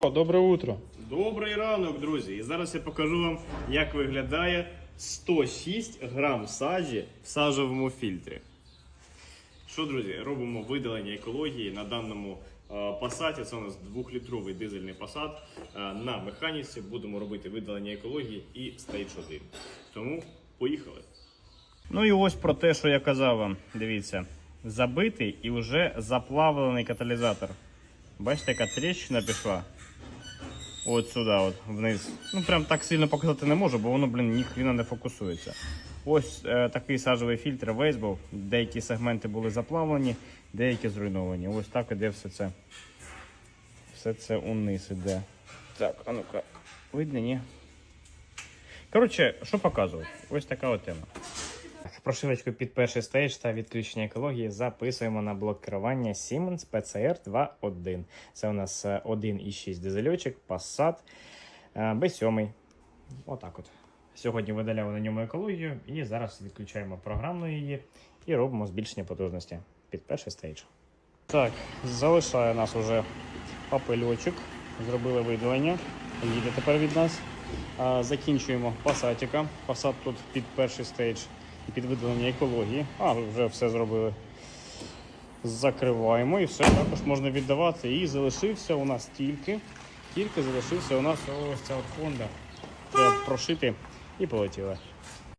О, Добре утро. Добрий ранок, друзі! І зараз я покажу вам, як виглядає 106 грам саджі в сажовому фільтрі. Що, друзі, робимо видалення екології на даному е, пасаті. Це у нас 2-літровий дизельний пасат. Е, на механіці будемо робити видалення екології і стейдж 1. Тому поїхали. Ну і ось про те, що я казав вам. Дивіться, забитий і вже заплавлений каталізатор. Бачите, яка тріщина пішла. От сюди, от вниз. Ну прям так сильно показати не можу, бо воно, блін, ніхрена не фокусується. Ось е, такий сажовий фільтр весь був. Деякі сегменти були заплавлені, деякі зруйновані. Ось так іде все це. Все це униз іде. Так, а ну-ка, видно, ні? Коротше, що показувати? Ось така от тема. Прошивочку під перший стейдж та відключення екології записуємо на блок керування Siemens PCR 2.1. Це у нас е, 1.6 дизельочок, Passat B7. Отак от. Сьогодні видаляли на ньому екологію і зараз відключаємо програмну її і робимо збільшення потужності під перший стейдж. Так, залишає нас уже папельочок. Зробили видалення. Їде тепер від нас. Закінчуємо пасатіка. Пасат тут під перший стейдж під видалення екології. А, вже все зробили. Закриваємо і все також можна віддавати. І залишився у нас тільки, тільки залишився у нас ось ця от фонда. Треба прошити і полетіли.